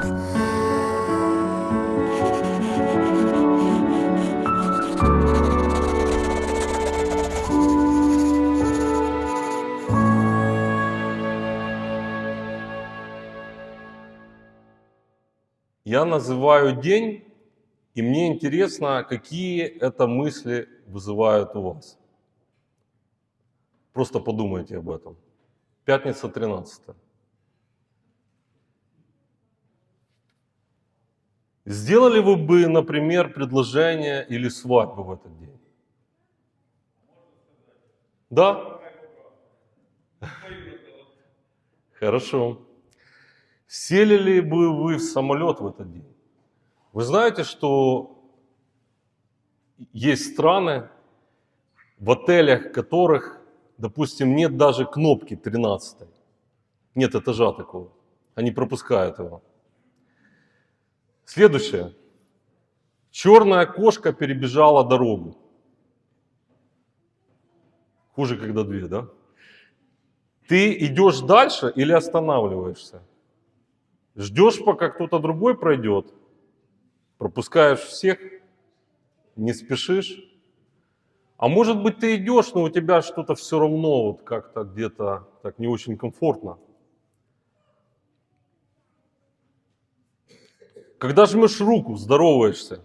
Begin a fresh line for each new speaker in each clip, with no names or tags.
Я называю день, и мне интересно, какие это мысли вызывают у вас. Просто подумайте об этом. Пятница 13. Сделали вы бы, например, предложение или свадьбу в этот день? Да? Хорошо. Сели ли бы вы в самолет в этот день? Вы знаете, что есть страны, в отелях которых, допустим, нет даже кнопки 13. Нет этажа такого. Они пропускают его. Следующее. Черная кошка перебежала дорогу. Хуже, когда две, да? Ты идешь дальше или останавливаешься? Ждешь, пока кто-то другой пройдет, пропускаешь всех, не спешишь. А может быть ты идешь, но у тебя что-то все равно вот как-то где-то так не очень комфортно. Когда жмешь руку, здороваешься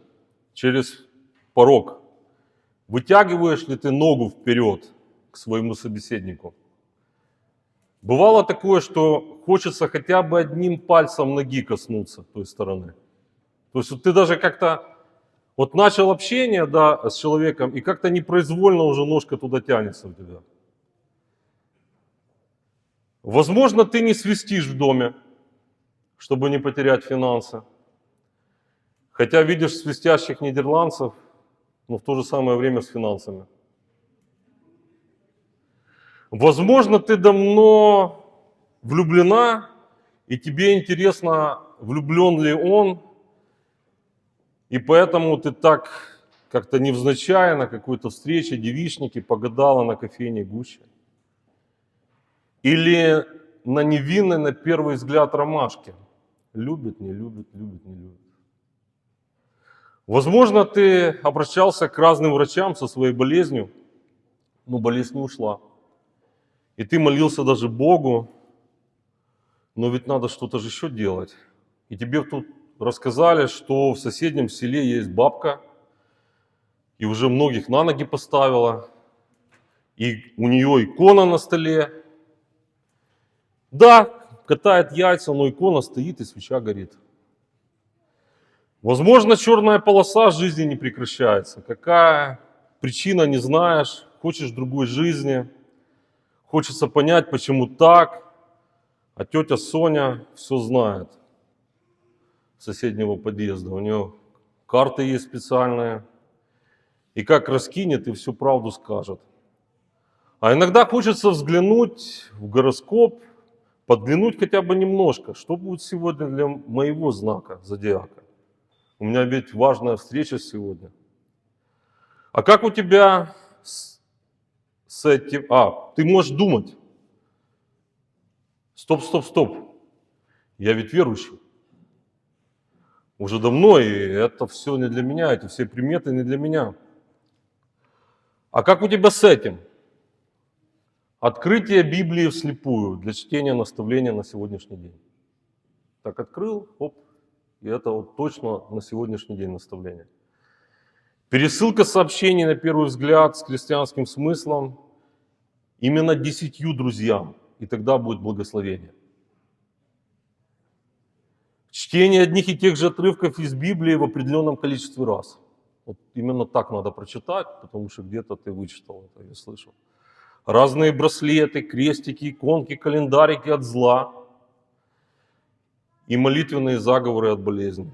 через порог, вытягиваешь ли ты ногу вперед к своему собеседнику? Бывало такое, что хочется хотя бы одним пальцем ноги коснуться той стороны. То есть вот ты даже как-то вот начал общение да, с человеком, и как-то непроизвольно уже ножка туда тянется у тебя. Возможно, ты не свистишь в доме, чтобы не потерять финансы. Хотя видишь свистящих нидерландцев, но в то же самое время с финансами. Возможно, ты давно влюблена, и тебе интересно, влюблен ли он, и поэтому ты так как-то невзначай на какой-то встрече девичники погадала на кофейне гуще. Или на невинной, на первый взгляд, ромашке. Любит, не любит, любит, не любит. Возможно, ты обращался к разным врачам со своей болезнью, но болезнь не ушла. И ты молился даже Богу, но ведь надо что-то же еще делать. И тебе тут рассказали, что в соседнем селе есть бабка, и уже многих на ноги поставила, и у нее икона на столе. Да, катает яйца, но икона стоит и свеча горит. Возможно, черная полоса жизни не прекращается. Какая причина, не знаешь, хочешь другой жизни, хочется понять, почему так, а тетя Соня все знает соседнего подъезда. У нее карты есть специальные. И как раскинет, и всю правду скажет. А иногда хочется взглянуть в гороскоп, подглянуть хотя бы немножко, что будет сегодня для моего знака зодиака. У меня ведь важная встреча сегодня. А как у тебя с, с этим... А, ты можешь думать. Стоп, стоп, стоп. Я ведь верующий уже давно, и это все не для меня, эти все приметы не для меня. А как у тебя с этим? Открытие Библии вслепую для чтения наставления на сегодняшний день. Так открыл, оп, и это вот точно на сегодняшний день наставление. Пересылка сообщений, на первый взгляд, с христианским смыслом, именно десятью друзьям, и тогда будет благословение. Чтение одних и тех же отрывков из Библии в определенном количестве раз. Вот именно так надо прочитать, потому что где-то ты вычитал это, я слышал. Разные браслеты, крестики, иконки, календарики от зла и молитвенные заговоры от болезни.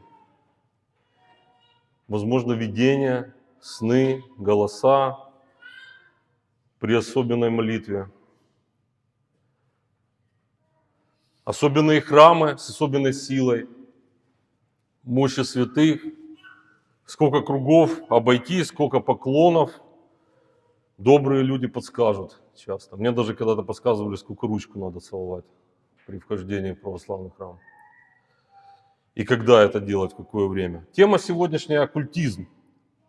Возможно, видения, сны, голоса при особенной молитве. особенные храмы с особенной силой, мощи святых, сколько кругов обойти, сколько поклонов. Добрые люди подскажут часто. Мне даже когда-то подсказывали, сколько ручку надо целовать при вхождении в православный храм. И когда это делать, в какое время. Тема сегодняшняя – оккультизм,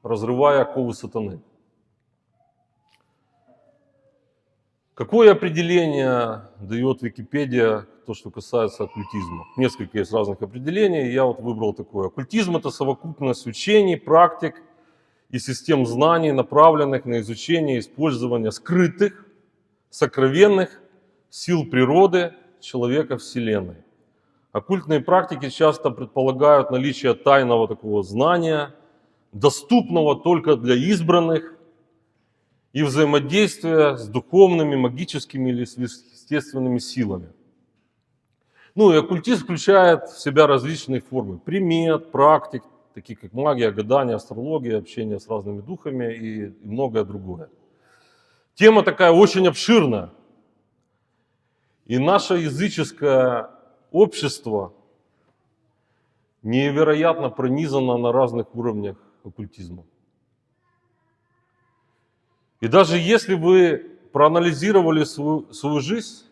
разрывая оковы сатаны. Какое определение дает Википедия, то, что касается оккультизма? Несколько есть разных определений, я вот выбрал такое. Оккультизм – это совокупность учений, практик и систем знаний, направленных на изучение и использование скрытых, сокровенных сил природы, человека, Вселенной. Оккультные практики часто предполагают наличие тайного такого знания, доступного только для избранных, и взаимодействия с духовными, магическими или сверхъестественными силами. Ну и оккультизм включает в себя различные формы примет, практик, такие как магия, гадание, астрология, общение с разными духами и, многое другое. Тема такая очень обширная. И наше языческое общество невероятно пронизано на разных уровнях оккультизма. И даже если вы проанализировали свою, свою жизнь,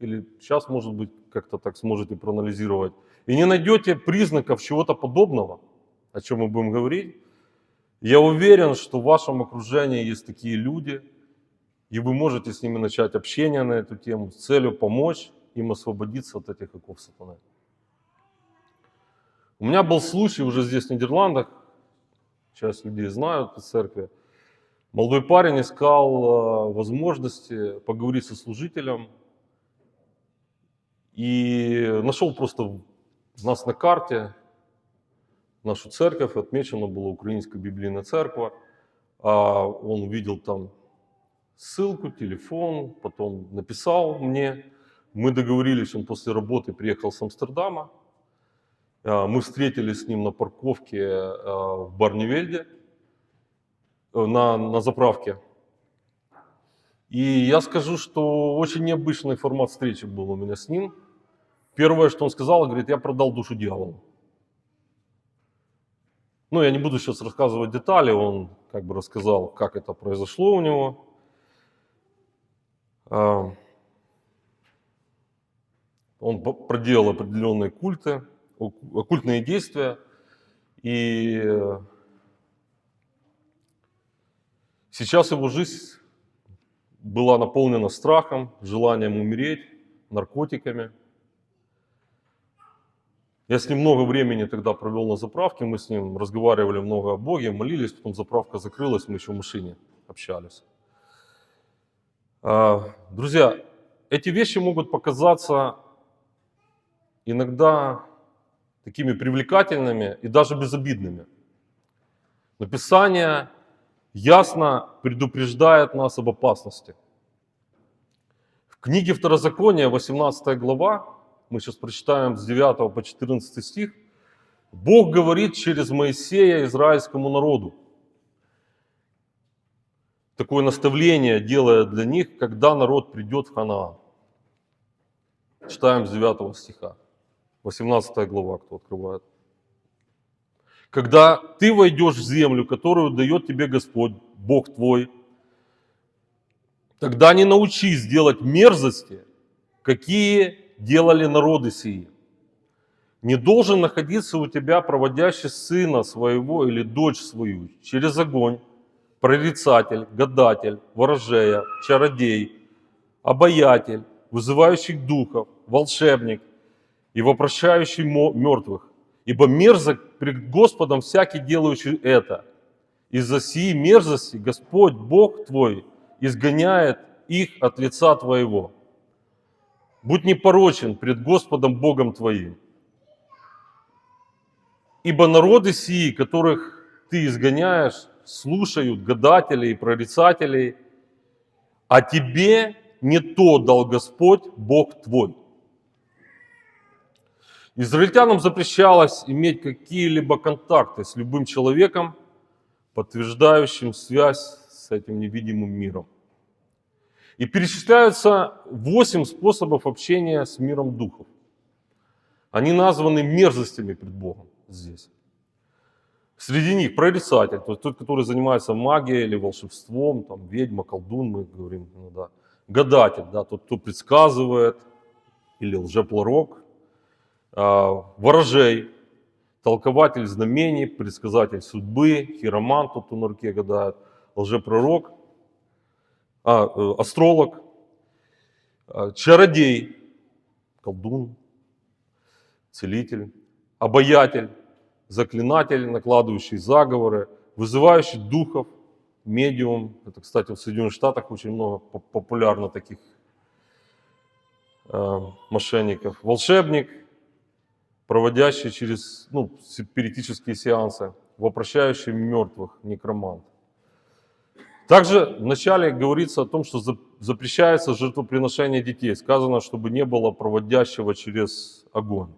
или сейчас, может быть, как-то так сможете проанализировать, и не найдете признаков чего-то подобного, о чем мы будем говорить, я уверен, что в вашем окружении есть такие люди, и вы можете с ними начать общение на эту тему с целью помочь им освободиться от этих оков сатаны. У меня был случай уже здесь, в Нидерландах, часть людей знают по церкви, Молодой парень искал э, возможности поговорить со служителем и нашел просто нас на карте, нашу церковь, отмечена была Украинская библейная церковь. А он увидел там ссылку, телефон, потом написал мне. Мы договорились, он после работы приехал с Амстердама. А, мы встретились с ним на парковке э, в Барневельде на, на заправке. И я скажу, что очень необычный формат встречи был у меня с ним. Первое, что он сказал, говорит, я продал душу дьяволу. Ну, я не буду сейчас рассказывать детали, он как бы рассказал, как это произошло у него. Он проделал определенные культы, оккультные действия, и Сейчас его жизнь была наполнена страхом, желанием умереть, наркотиками. Я с ним много времени тогда провел на заправке, мы с ним разговаривали много о Боге, молились, потом заправка закрылась, мы еще в машине общались. А, друзья, эти вещи могут показаться иногда такими привлекательными и даже безобидными. Но Писание ясно предупреждает нас об опасности. В книге Второзакония, 18 глава, мы сейчас прочитаем с 9 по 14 стих, Бог говорит через Моисея израильскому народу. Такое наставление делая для них, когда народ придет в Ханаан. Читаем с 9 стиха. 18 глава, кто открывает когда ты войдешь в землю, которую дает тебе Господь, Бог твой, тогда не научись делать мерзости, какие делали народы сии. Не должен находиться у тебя проводящий сына своего или дочь свою через огонь, прорицатель, гадатель, ворожея, чародей, обаятель, вызывающий духов, волшебник и вопрошающий мертвых, Ибо мерзок пред Господом всякий делающий это. Из-за сии мерзости Господь Бог твой изгоняет их от лица твоего. Будь непорочен пред Господом Богом твоим. Ибо народы сии, которых ты изгоняешь, слушают гадателей и прорицателей, а тебе не то дал Господь Бог твой. Израильтянам запрещалось иметь какие-либо контакты с любым человеком, подтверждающим связь с этим невидимым миром. И перечисляются восемь способов общения с миром духов. Они названы мерзостями пред Богом здесь. Среди них прорицатель, то есть тот, который занимается магией или волшебством, там, ведьма, колдун, мы говорим иногда. Гадатель, да, тот, кто предсказывает, или лжеплорок, ворожей, толкователь знамений, предсказатель судьбы, хиромант, тот, кто на руке гадает, лжепророк, а, э, астролог, а, чародей, колдун, целитель, обаятель, заклинатель, накладывающий заговоры, вызывающий духов, медиум. Это, кстати, в Соединенных Штатах очень много по- популярно таких э, мошенников. Волшебник, проводящий через ну, спиритические сеансы, вопрощающий мертвых, некромант. Также вначале говорится о том, что за- запрещается жертвоприношение детей. Сказано, чтобы не было проводящего через огонь.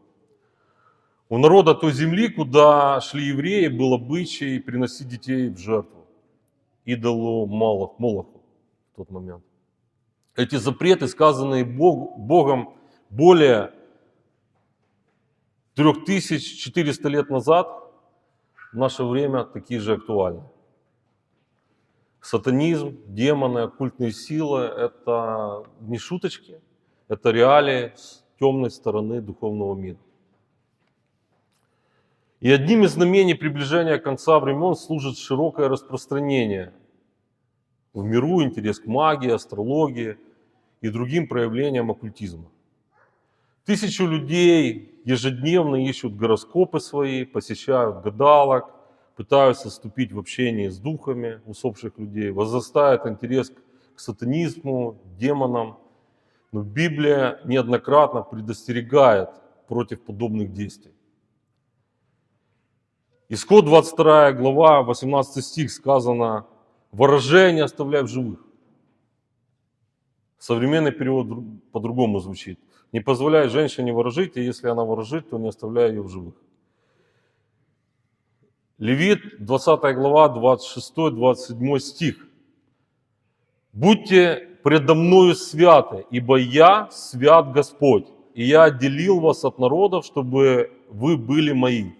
У народа той земли, куда шли евреи, был обычай приносить детей в жертву идолу Молох- Молоху в тот момент. Эти запреты, сказанные Бог- Богом более 3400 лет назад, в наше время такие же актуальны. Сатанизм, демоны, оккультные силы – это не шуточки, это реалии с темной стороны духовного мира. И одним из знамений приближения конца времен служит широкое распространение в миру интерес к магии, астрологии и другим проявлениям оккультизма. Тысячи людей ежедневно ищут гороскопы свои, посещают гадалок, пытаются вступить в общение с духами усопших людей, возрастает интерес к сатанизму, демонам. Но Библия неоднократно предостерегает против подобных действий. Исход 22 глава, 18 стих сказано, выражение оставляй в живых. Современный перевод дру- по-другому звучит. Не позволяй женщине ворожить, и если она ворожит, то не оставляй ее в живых. Левит, 20 глава, 26-27 стих. «Будьте предо мною святы, ибо я свят Господь, и я отделил вас от народов, чтобы вы были мои.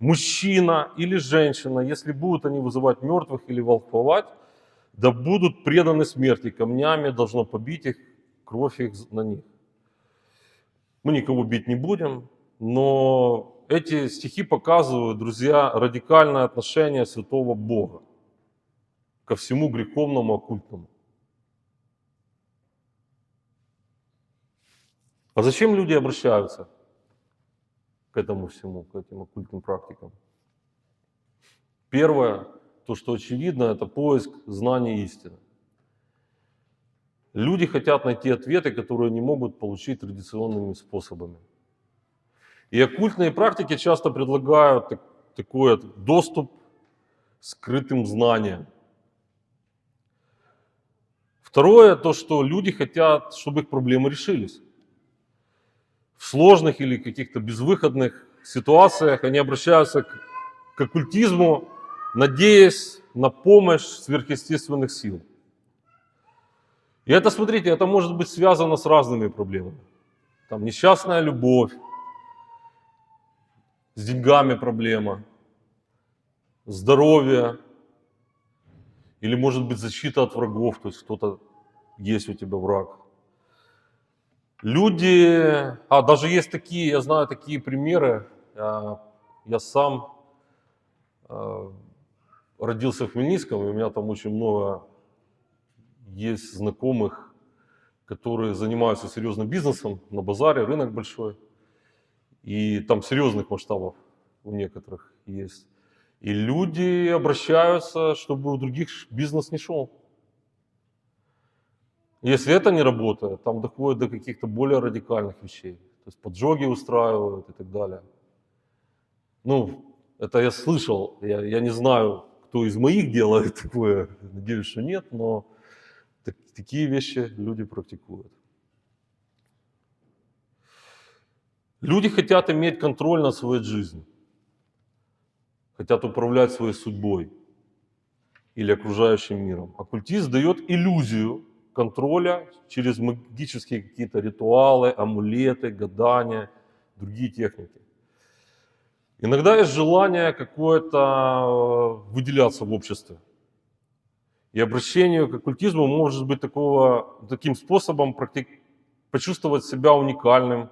Мужчина или женщина, если будут они вызывать мертвых или волхвовать, да будут преданы смерти камнями, должно побить их, кровь их на них. Мы никого бить не будем, но эти стихи показывают, друзья, радикальное отношение святого Бога ко всему греховному, оккультному. А зачем люди обращаются к этому всему, к этим оккультным практикам? Первое, то, что очевидно, это поиск знания истины. Люди хотят найти ответы, которые не могут получить традиционными способами. И оккультные практики часто предлагают так- такой доступ к скрытым знаниям. Второе, то, что люди хотят, чтобы их проблемы решились. В сложных или каких-то безвыходных ситуациях они обращаются к, к оккультизму, надеясь на помощь сверхъестественных сил. И это, смотрите, это может быть связано с разными проблемами. Там несчастная любовь, с деньгами проблема, здоровье, или может быть защита от врагов, то есть кто-то есть у тебя враг. Люди, а даже есть такие, я знаю такие примеры, а, я сам а, родился в Хмельницком, и у меня там очень много есть знакомых, которые занимаются серьезным бизнесом на базаре, рынок большой. И там серьезных масштабов у некоторых есть. И люди обращаются, чтобы у других бизнес не шел. Если это не работает, там доходит до каких-то более радикальных вещей. То есть поджоги устраивают и так далее. Ну, это я слышал, я, я не знаю, кто из моих делает такое, надеюсь, что нет, но так- такие вещи люди практикуют. Люди хотят иметь контроль над своей жизнью, хотят управлять своей судьбой или окружающим миром. Оккультист дает иллюзию контроля через магические какие-то ритуалы, амулеты, гадания, другие техники. Иногда есть желание какое-то э, выделяться в обществе. И обращение к оккультизму может быть такого, таким способом практи- почувствовать себя уникальным,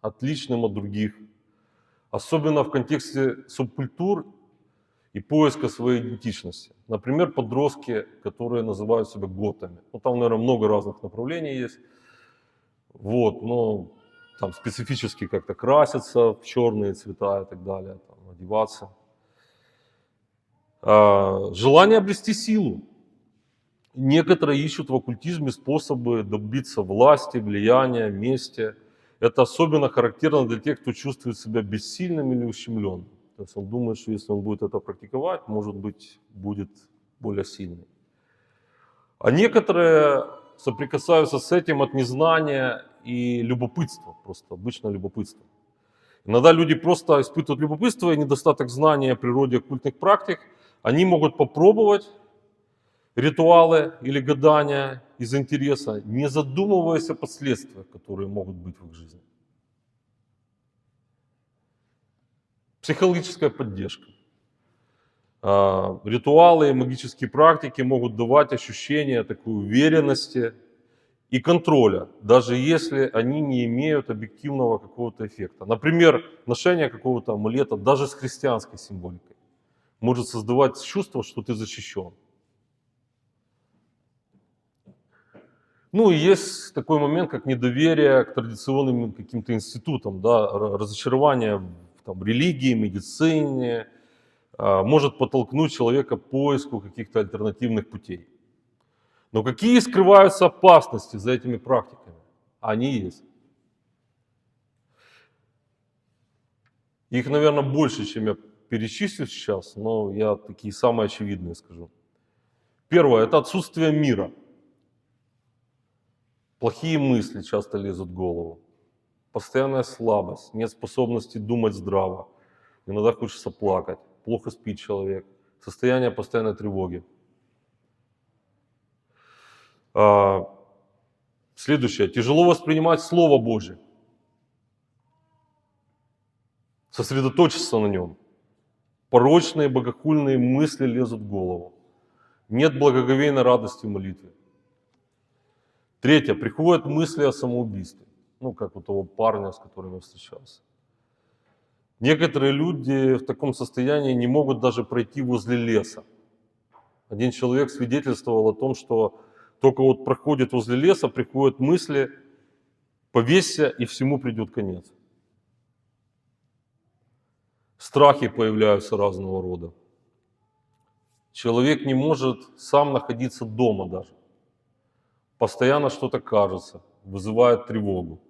отличным от других, особенно в контексте субкультур и поиска своей идентичности. Например, подростки, которые называют себя готами. Ну, там, наверное, много разных направлений есть. Вот, но там специфически как-то краситься в черные цвета и так далее, там, одеваться. А, желание обрести силу. Некоторые ищут в оккультизме способы добиться власти, влияния, мести. Это особенно характерно для тех, кто чувствует себя бессильным или ущемленным. То есть он думает, что если он будет это практиковать, может быть, будет более сильный. А некоторые соприкасаются с этим от незнания и любопытства, просто обычно любопытство. Иногда люди просто испытывают любопытство и недостаток знания о природе оккультных практик. Они могут попробовать ритуалы или гадания из интереса, не задумываясь о последствиях, которые могут быть в их жизни. Психологическая поддержка. А, Ритуалы и магические практики могут давать ощущение такой уверенности и контроля, даже если они не имеют объективного какого-то эффекта. Например, ношение какого-то амулета, даже с христианской символикой, может создавать чувство, что ты защищен. Ну и есть такой момент, как недоверие к традиционным каким-то институтам, да, разочарование в там, религии, медицине, а, может подтолкнуть человека к поиску каких-то альтернативных путей. Но какие скрываются опасности за этими практиками? Они есть. Их, наверное, больше, чем я перечислю сейчас, но я такие самые очевидные скажу. Первое – это отсутствие мира. Плохие мысли часто лезут в голову. Постоянная слабость, нет способности думать здраво. Иногда хочется плакать, плохо спит человек, состояние постоянной тревоги. А, Следующее. Тяжело воспринимать Слово Божье. Сосредоточиться на нем. Порочные, богохульные мысли лезут в голову. Нет благоговейной радости в молитве. Третье. Приходят мысли о самоубийстве. Ну, как у того парня, с которым я встречался. Некоторые люди в таком состоянии не могут даже пройти возле леса. Один человек свидетельствовал о том, что только вот проходит возле леса, приходят мысли, повесься, и всему придет конец. Страхи появляются разного рода. Человек не может сам находиться дома даже. Постоянно что-то кажется, вызывает тревогу.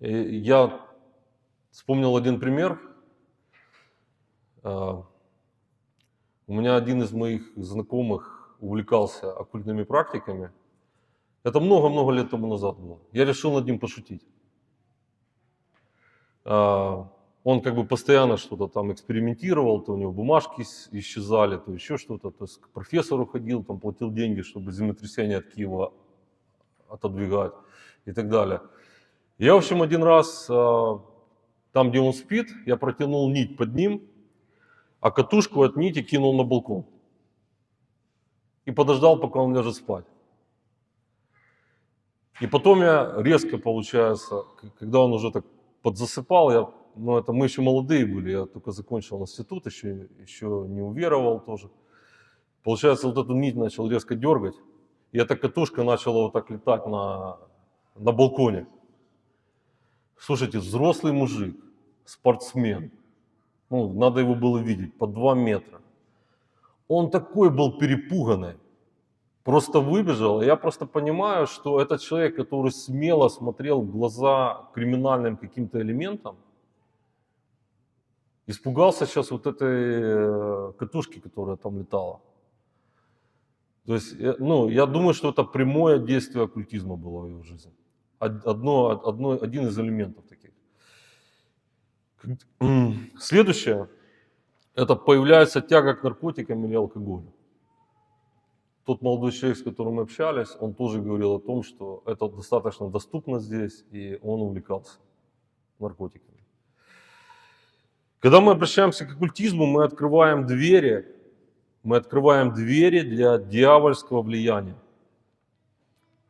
И я вспомнил один пример. А, У меня один из моих знакомых увлекался оккультными практиками. Это много-много лет тому назад было. Я решил над ним пошутить. А, Он как бы постоянно что-то там экспериментировал, то у него бумажки исчезали, то еще что-то. То есть к профессору ходил, там платил деньги, чтобы землетрясение от Киева отодвигать и так далее. Я, в общем, один раз а, там, где он спит, я протянул нить под ним, а катушку от нити кинул на балкон. И подождал, пока он ляжет спать. И потом я резко, получается, когда он уже так подзасыпал, я, ну это мы еще молодые были, я только закончил институт, еще, еще не уверовал тоже. Получается, вот эту нить начал резко дергать, и эта катушка начала вот так летать на, на балконе. Слушайте, взрослый мужик, спортсмен, ну, надо его было видеть, по 2 метра. Он такой был перепуганный, просто выбежал. Я просто понимаю, что этот человек, который смело смотрел в глаза криминальным каким-то элементам, испугался сейчас вот этой э, катушки, которая там летала. То есть, э, ну, я думаю, что это прямое действие оккультизма было в его жизни. Од- Одно, одно, один из элементов таких. Следующее – это появляется тяга к наркотикам или алкоголю. Тот молодой человек, с которым мы общались, он тоже говорил о том, что это достаточно доступно здесь, и он увлекался наркотиками. Когда мы обращаемся к оккультизму, мы открываем двери, мы открываем двери для дьявольского влияния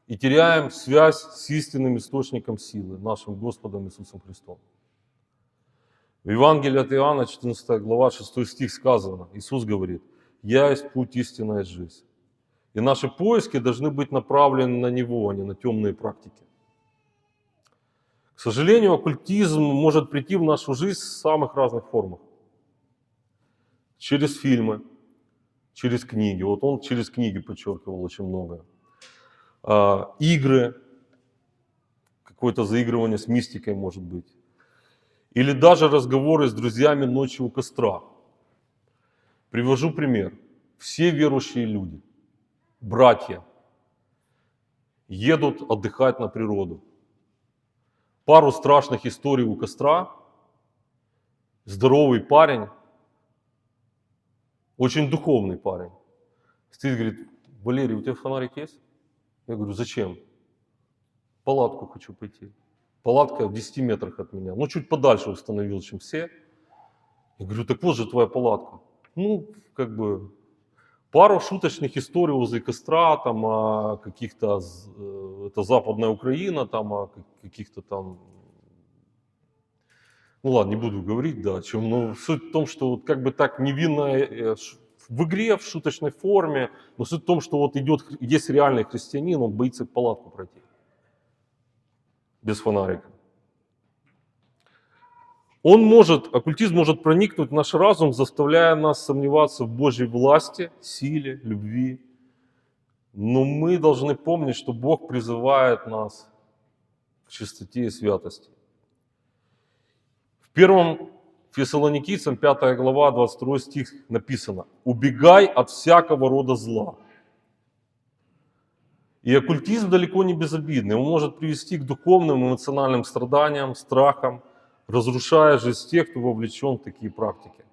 и теряем связь с истинным источником силы, нашим Господом Иисусом Христом. В Евангелии от Иоанна, 14 глава, 6 стих сказано, Иисус говорит, «Я есть путь, истина жизнь». И наши поиски должны быть направлены на Него, а не на темные практики. К сожалению, оккультизм может прийти в нашу жизнь в самых разных формах. Через фильмы, через книги. Вот он через книги подчеркивал очень многое. А, игры, какое-то заигрывание с мистикой может быть. Или даже разговоры с друзьями ночью у костра. Привожу пример. Все верующие люди, братья, едут отдыхать на природу. Пару страшных историй у костра. Здоровый парень, очень духовный парень. Стоит, говорит, Валерий, у тебя фонарик есть? Я говорю, зачем? Палатку хочу пойти. Палатка в 10 метрах от меня. Ну, чуть подальше установил, чем все. Я говорю, так вот же твоя палатка. Ну, как бы, пару шуточных историй возле костра, там, о каких-то, э, это Западная Украина, там, о как- каких-то там, ну ладно, не буду говорить, да, о чем, но суть в том, что вот как бы так невинно э, ш- в игре, в шуточной форме, но суть в том, что вот идет, есть реальный христианин, он боится палатку пройти без фонарика. Он может, оккультизм может проникнуть в наш разум, заставляя нас сомневаться в Божьей власти, силе, любви. Но мы должны помнить, что Бог призывает нас к чистоте и святости. В первом Фессалоникийцам 5 глава 22 стих написано «Убегай от всякого рода зла». И оккультизм далеко не безобидный. Он может привести к духовным эмоциональным страданиям, страхам, разрушая жизнь тех, кто вовлечен в такие практики.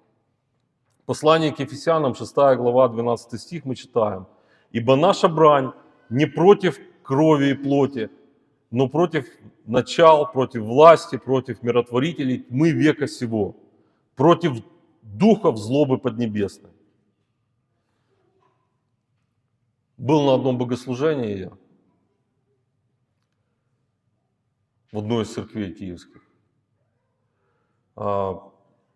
В послании к Ефесянам, 6 глава, 12 стих мы читаем. «Ибо наша брань не против крови и плоти, но против начал, против власти, против миротворителей тьмы века сего, против духов злобы поднебесной». Был на одном богослужении я, в одной из церквей киевских. А,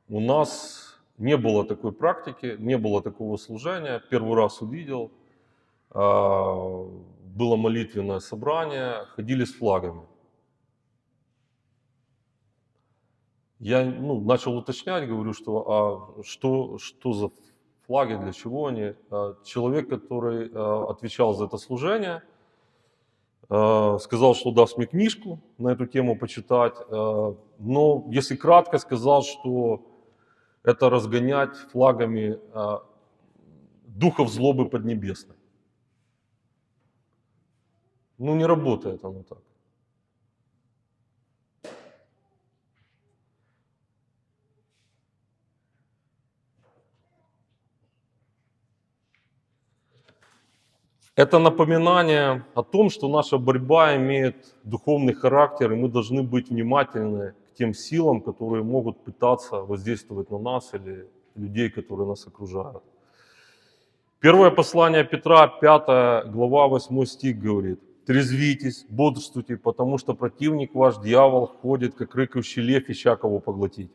У нас не было такой практики, не было такого служения. Первый раз увидел. А, Было молитвенное собрание, ходили с флагами. Я ну, начал уточнять, говорю, что, а что, что за флаги, для чего они. А, Человек, который отвечал за это служение, сказал, что даст мне книжку на эту тему почитать. а, Но, если кратко, сказал, что это разгонять флагами а, духов злобы поднебесной. Ну, не работает оно так. Это напоминание о том, что наша борьба имеет духовный характер, и мы должны быть внимательны к тем силам, которые могут пытаться воздействовать на нас или людей, которые нас окружают. Первое послание Петра, 5 глава, 8 стих говорит, «Трезвитесь, бодрствуйте, потому что противник ваш, дьявол, ходит, как рыкающий лев, ища кого поглотить».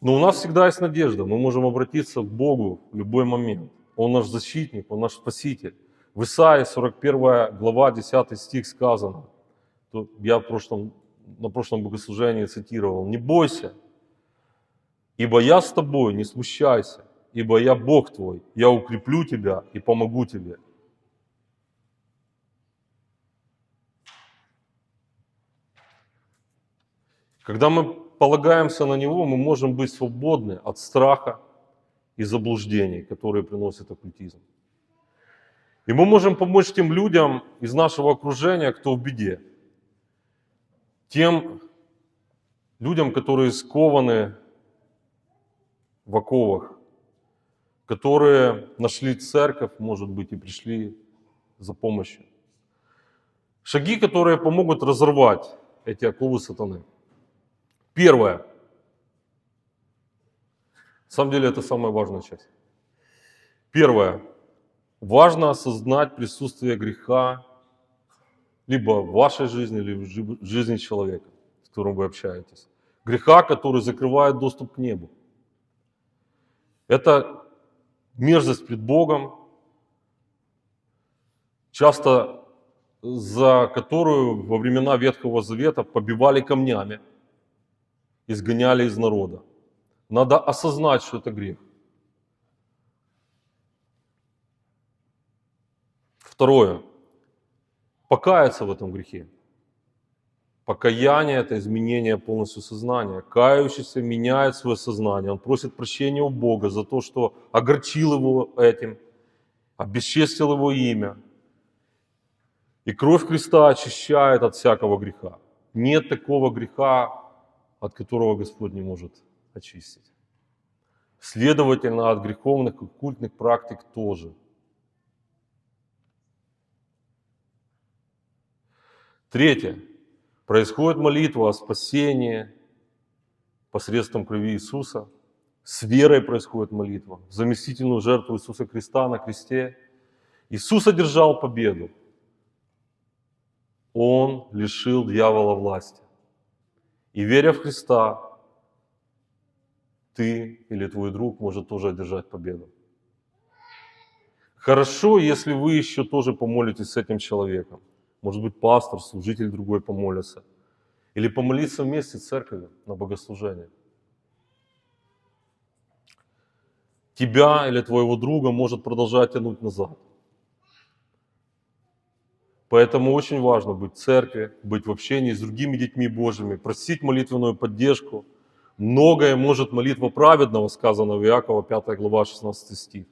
Но у нас всегда есть надежда, мы можем обратиться к Богу в любой момент. Он наш защитник, Он наш спаситель. В Исаии 41 глава 10 стих сказано, я в прошлом, на прошлом богослужении цитировал, «Не бойся, ибо я с тобой, не смущайся, ибо я Бог твой, я укреплю тебя и помогу тебе». Когда мы полагаемся на Него, мы можем быть свободны от страха и заблуждений, которые приносит оккультизм. И мы можем помочь тем людям из нашего окружения, кто в беде. Тем людям, которые скованы в оковах, которые нашли церковь, может быть, и пришли за помощью. Шаги, которые помогут разорвать эти оковы сатаны. Первое. На самом деле это самая важная часть. Первое. Важно осознать присутствие греха либо в вашей жизни, либо в жи- жизни человека. которым вы общаетесь. Греха, который закрывает доступ к небу. Это мерзость пред Богом, часто за которую во времена Ветхого Завета побивали камнями, изгоняли из народа. Надо осознать, что это грех. Второе. Покаяться в этом грехе. Покаяние – это изменение полностью сознания. Кающийся меняет свое сознание. Он просит прощения у Бога за то, что огорчил его этим, обесчестил его имя. И кровь Христа очищает от всякого греха. Нет такого греха, от которого Господь не может очистить. Следовательно, от греховных и культных практик тоже. Третье. Происходит молитва о спасении посредством крови Иисуса. С верой происходит молитва. в Заместительную жертву Иисуса Христа на кресте. Иисус одержал победу. Он лишил дьявола власти. И веря в Христа, ты или твой друг может тоже одержать победу. Хорошо, если вы еще тоже помолитесь с этим человеком. Может быть, пастор, служитель другой помолится. Или помолиться вместе с церковью на богослужение. Тебя или твоего друга может продолжать тянуть назад. Поэтому очень важно быть в церкви, быть в общении с другими детьми Божьими, просить молитвенную поддержку. Многое может молитва праведного, сказано в Иакова 5 глава 16 стих.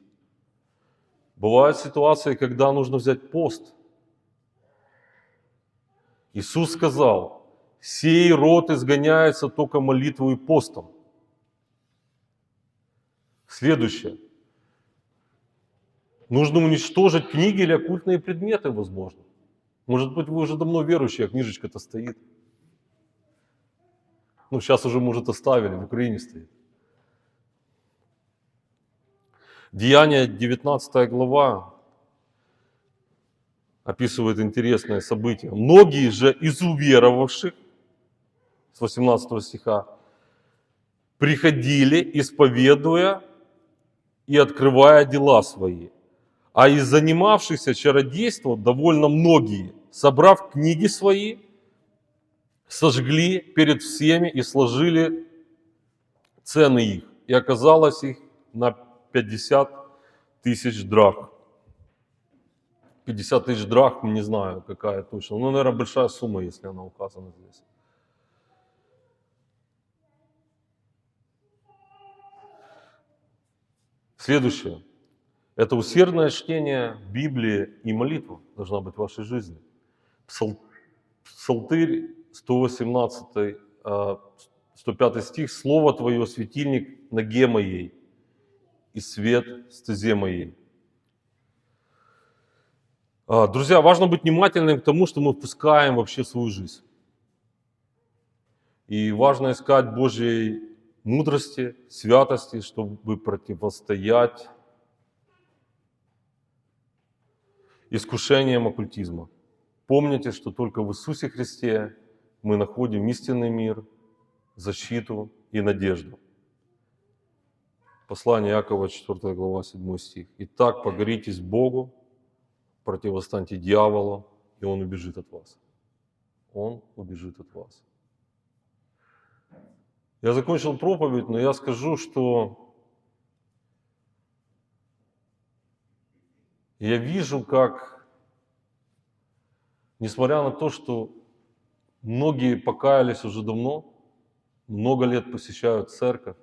Бывают ситуации, когда нужно взять пост. Иисус сказал, сей род изгоняется только молитвой и постом. Следующее. Нужно уничтожить книги или оккультные предметы, возможно. Может быть, вы уже давно верующие, а книжечка-то стоит. Ну, сейчас уже, может, оставили, в Украине стоит. Деяние 19 глава описывает интересное событие. Многие же из уверовавших, с 18 стиха, приходили, исповедуя и открывая дела свои. А из занимавшихся чародейством довольно многие, собрав книги свои, сожгли перед всеми и сложили цены их. И оказалось их на 50 тысяч драх. 50 тысяч драхм, не знаю, какая точно. Ну, наверное, большая сумма, если она указана здесь. Следующее. Это усердное чтение Библии и молитва должна быть в вашей жизни. Псал, Псалтырь 118, 105 стих. «Слово Твое, светильник ноге моей и свет стезе моей». А, друзья, важно быть внимательным к тому, что мы впускаем вообще в свою жизнь. И важно искать Божьей мудрости, святости, чтобы противостоять искушением оккультизма. Помните, что только в Иисусе Христе мы находим истинный мир, защиту и надежду. Послание Якова, 4 глава, 7 стих. «Итак, погоритесь Богу, противостаньте дьяволу, и он убежит от вас». Он убежит от вас. Я закончил проповедь, но я скажу, что я вижу, как, несмотря на то, что многие покаялись уже давно, много лет посещают церковь,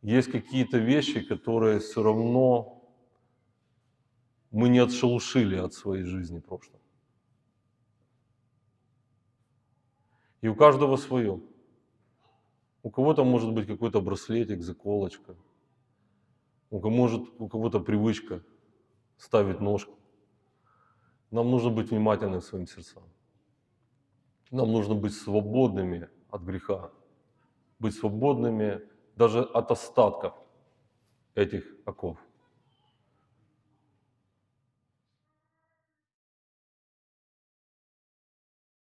есть какие-то вещи, которые все равно мы не отшелушили от своей жизни прошлой. И у каждого свое. У кого-то может быть какой-то браслетик, заколочка. У кого может у кого-то привычка ставить ножку. Нам нужно быть внимательным к своим сердцам. Нам нужно быть свободными от греха. Быть свободными даже от остатков этих оков.